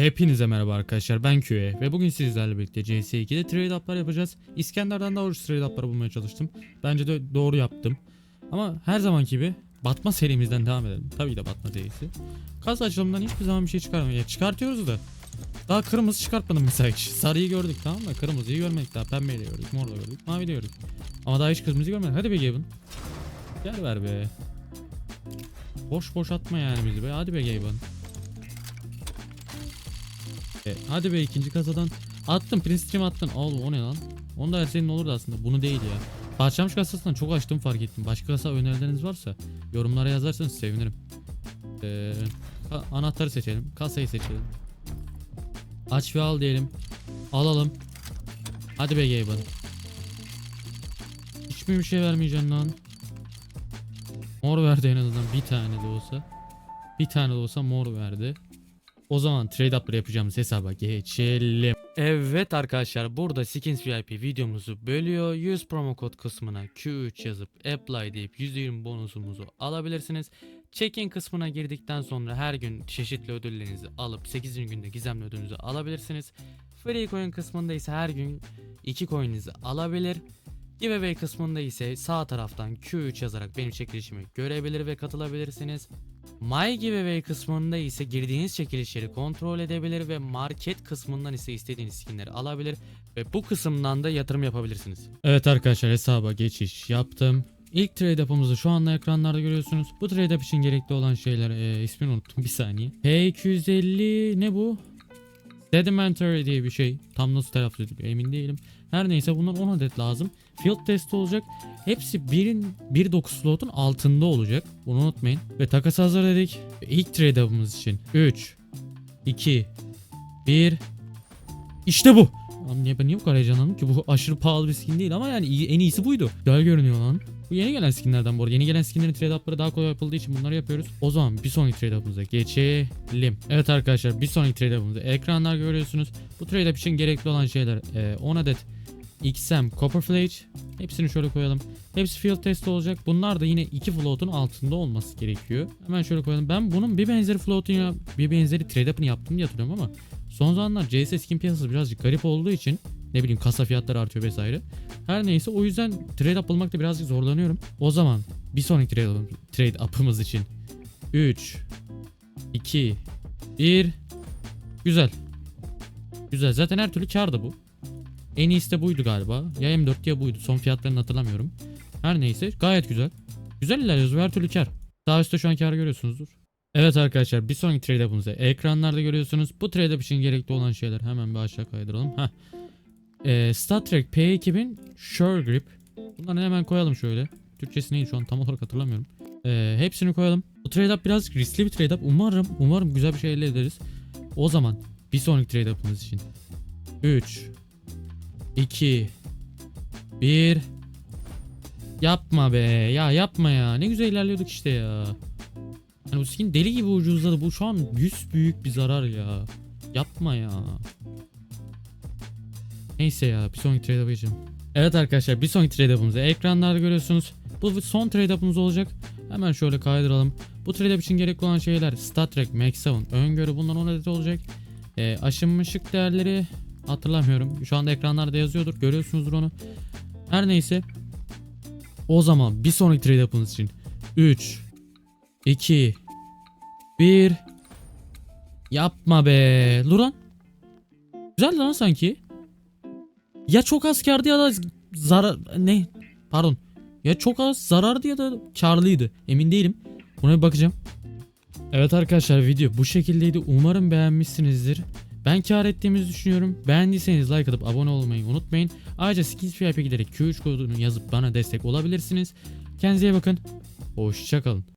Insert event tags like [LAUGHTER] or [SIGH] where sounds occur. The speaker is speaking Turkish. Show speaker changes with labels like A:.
A: Hepinize merhaba arkadaşlar ben QE ve bugün sizlerle birlikte CS2'de trade up'lar yapacağız. İskender'den daha ucuz trade up'ları bulmaya çalıştım. Bence de doğru yaptım. Ama her zamanki gibi batma serimizden devam edelim. Tabii de batma serisi. Kaz açılımından hiçbir zaman bir şey çıkarmıyor. Çıkartıyoruz da. Daha kırmızı çıkartmadım mesela hiç. [LAUGHS] Sarıyı gördük tamam mı? Kırmızıyı görmedik daha. Pembeyi de gördük. Mor da gördük. Mavi de gördük. Ama daha hiç kırmızı görmedik. Hadi be Gavin. Gel ver be. Boş boş atma yani bizi be. Hadi be Gavin. E, hadi be ikinci kasadan. Attım Prince Stream attın. Oğlum o ne lan? Onu da senin olurdu aslında. Bunu değil ya. Parçamış kasasından çok açtım fark ettim. Başka kasa önerileriniz varsa yorumlara yazarsanız sevinirim. Ee, anahtarı seçelim. Kasayı seçelim. Aç ve al diyelim. Alalım. Hadi be Gaben. Hiç mi bir şey vermeyeceksin lan? Mor verdi en azından bir tane de olsa. Bir tane de olsa mor verdi. O zaman trade up'ları yapacağımız hesaba geçelim. Evet arkadaşlar burada Skins VIP videomuzu bölüyor. Use promo kod kısmına Q3 yazıp apply deyip %20 bonusumuzu alabilirsiniz. Check-in kısmına girdikten sonra her gün çeşitli ödüllerinizi alıp 8. günde gizemli ödülünüzü alabilirsiniz. Free coin kısmında ise her gün 2 coin'inizi alabilir. Giveaway kısmında ise sağ taraftan Q3 yazarak benim çekilişimi görebilir ve katılabilirsiniz. My Giveaway kısmında ise girdiğiniz çekilişleri kontrol edebilir ve market kısmından ise istediğiniz skinleri alabilir ve bu kısımdan da yatırım yapabilirsiniz. Evet arkadaşlar hesaba geçiş yaptım. İlk trade up'ımızı şu anda ekranlarda görüyorsunuz. Bu trade up için gerekli olan şeyler e, ismini unuttum bir saniye. P250 ne bu? Sedimentary diye bir şey. Tam nasıl telaffuz ediliyor emin değilim. Her neyse bundan 10 adet lazım. Field testi olacak. Hepsi 1'in 1.9 slotun altında olacak. Bunu unutmayın. Ve takas hazır dedik. İlk trade up'ımız için 3 2 1 İşte bu. Ben niye bu kadar heyecanlandım ki bu aşırı pahalı bir skin değil ama yani en iyisi buydu. Güzel görünüyor lan. Bu yeni gelen skinlerden bu arada. Yeni gelen skinlerin trade up'ları daha kolay yapıldığı için bunları yapıyoruz. O zaman bir sonraki trade up'ımıza geçelim. Evet arkadaşlar bir sonraki trade up'ımızda ekranlar görüyorsunuz. Bu trade up için gerekli olan şeyler e, 10 adet XM Copper Flage. Hepsini şöyle koyalım. Hepsi field test olacak. Bunlar da yine iki float'un altında olması gerekiyor. Hemen şöyle koyalım. Ben bunun bir benzeri float'un ya bir benzeri trade up'ını yaptım diye hatırlıyorum ama son zamanlar CS skin piyasası birazcık garip olduğu için ne bileyim kasa fiyatları artıyor vesaire. Her neyse o yüzden trade up bulmakta birazcık zorlanıyorum. O zaman bir sonraki trade, up- trade up'ımız için 3 2 1 Güzel. Güzel. Zaten her türlü kardı bu. En iyisi de buydu galiba. Ya M4 ya buydu. Son fiyatlarını hatırlamıyorum. Her neyse gayet güzel. Güzel ilerliyoruz her türlü kar. Sağ üstte şu an kar görüyorsunuzdur. Evet arkadaşlar bir sonraki trade up'ımızda ekranlarda görüyorsunuz. Bu trade up için gerekli olan şeyler hemen bir aşağı kaydıralım. Heh. Ee, Star Trek P2000 Sure Grip. Bunları hemen koyalım şöyle. Türkçesi neydi şu an tam olarak hatırlamıyorum. Ee, hepsini koyalım. Bu trade up biraz riskli bir trade up. Umarım umarım güzel bir şey elde ederiz. O zaman bir sonraki trade up'ımız için 3 2 1 Yapma be. Ya yapma ya. Ne güzel ilerliyorduk işte ya. Hani bu skin deli gibi ucuzladı. Bu şu an 100 büyük bir zarar ya. Yapma ya. Neyse ya. Bir sonraki trade yapacağım. Evet arkadaşlar bir sonraki trade up'ımızı ekranlarda görüyorsunuz. Bu son trade up'ımız olacak. Hemen şöyle kaydıralım. Bu trade up için gerekli olan şeyler Star Trek Max 7 öngörü bundan 10 adet olacak. E, aşınmışlık değerleri hatırlamıyorum. Şu anda ekranlarda yazıyordur. Görüyorsunuzdur onu. Her neyse. O zaman bir sonraki trade up'ınız için 3 2 1 Yapma be. Luran. Güzel lan sanki. Ya çok az kardı ya da zarar ne? Pardon. Ya çok az zarardı ya da karlıydı. Emin değilim. Buna bir bakacağım. Evet arkadaşlar video bu şekildeydi. Umarım beğenmişsinizdir. Ben kar ettiğimizi düşünüyorum. Beğendiyseniz like atıp abone olmayı unutmayın. Ayrıca Skins VIP'e giderek Q3 kodunu yazıp bana destek olabilirsiniz. Kendinize iyi bakın. Hoşçakalın.